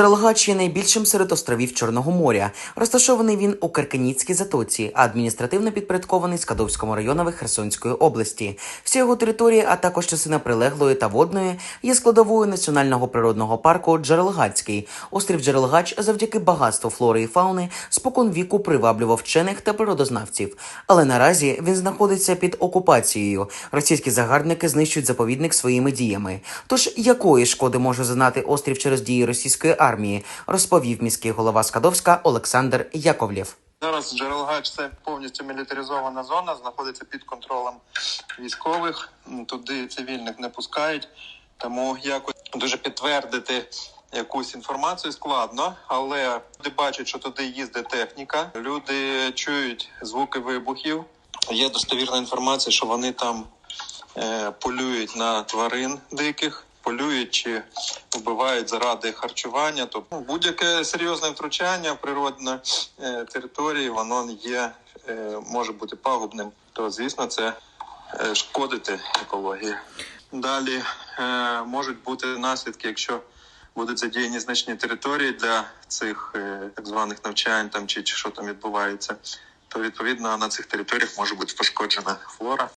Джерелгач є найбільшим серед островів Чорного моря. Розташований він у Керкеніцькій затоці, а адміністративно підпорядкований Скадовському районові Херсонської області. Всі його території, а також частина прилеглої та водної, є складовою національного природного парку Джерелгацький. Острів Джерелгач завдяки багатству флори і фауни спокон віку приваблював вчених та природознавців. Але наразі він знаходиться під окупацією. Російські загарбники знищують заповідник своїми діями. Тож якої шкоди може зазнати острів через дії російської армії, розповів міський голова Скадовська Олександр Яковлєв. Зараз Джерелгач це повністю мілітаризована зона, знаходиться під контролем військових. Туди цивільних не пускають, тому якось дуже підтвердити якусь інформацію складно, але люди бачать, що туди їздить техніка. Люди чують звуки вибухів. Є достовірна інформація, що вони там е, полюють на тварин диких. Полюють чи вбивають заради харчування, тобто ну, будь-яке серйозне втручання в природні е, території, воно є, е, може бути пагубним. То звісно, це е, шкодити екології. Далі можуть бути наслідки, якщо будуть задіяні значні території для цих так званих навчань там чи, чи що там відбувається, то відповідно на цих територіях може бути пошкоджена флора